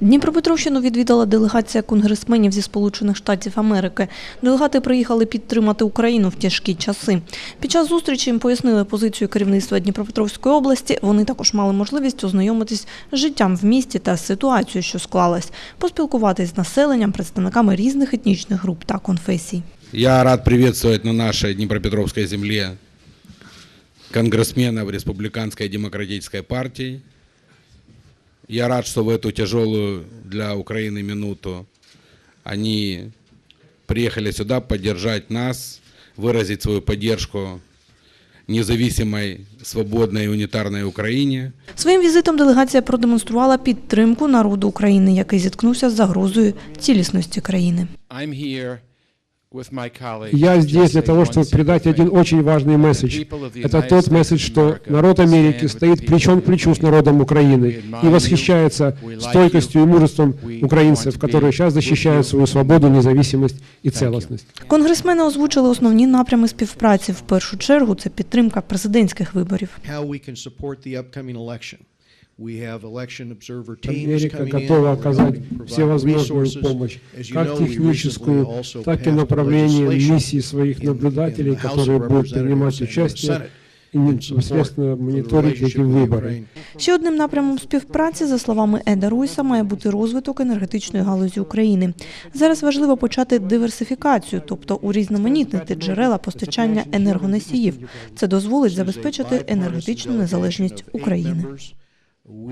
Дніпропетровщину відвідала делегація конгресменів зі Сполучених Штатів Америки. Делегати приїхали підтримати Україну в тяжкі часи. Під час зустрічі їм пояснили позицію керівництва Дніпропетровської області. Вони також мали можливість ознайомитись з життям в місті та ситуацією, що склалась, поспілкуватись з населенням, представниками різних етнічних груп та конфесій. Я рад приветствовать на нашей Днепропетровской земле конгрессменов Республиканской демократической партии. Я рад, что в эту тяжелую для Украины минуту они приехали сюда поддержать нас, выразить свою поддержку независимой, свободной и унитарной Украине. Своїм візитом делегація продемонструвала підтримку народу України, який зіткнувся з загрозою цілісності країни. Я to здесь для say того, one чтобы simple передать один thing. очень важный месседж. Это тот месседж, что народ Америки стоит плечом к плечу с народом Украины и восхищается стойкостью и мужеством украинцев, которые сейчас защищают свою свободу, независимость и целостность. Конгресмени озвучили основні напрями співпраці. В першу чергу це підтримка президентських виборів. how we can support the upcoming election. We have election observer teams Америка coming in. готова We're оказать provide всевозможную resources. помощь, As you как know, we техническую, recently also так и passed направление legislation миссий своих in- in наблюдателей, the House которые of будут Representatives принимать and the участие Senate и in support непосредственно of the мониторить эти relationship with выборы. Ukraine. Ще одним напрямом співпраці, за словами Еда Руйса, має бути розвиток енергетичної галузі України. Зараз важливо почати диверсифікацію, тобто урізноманітнити джерела постачання енергоносіїв. Це дозволить забезпечити енергетичну незалежність України. o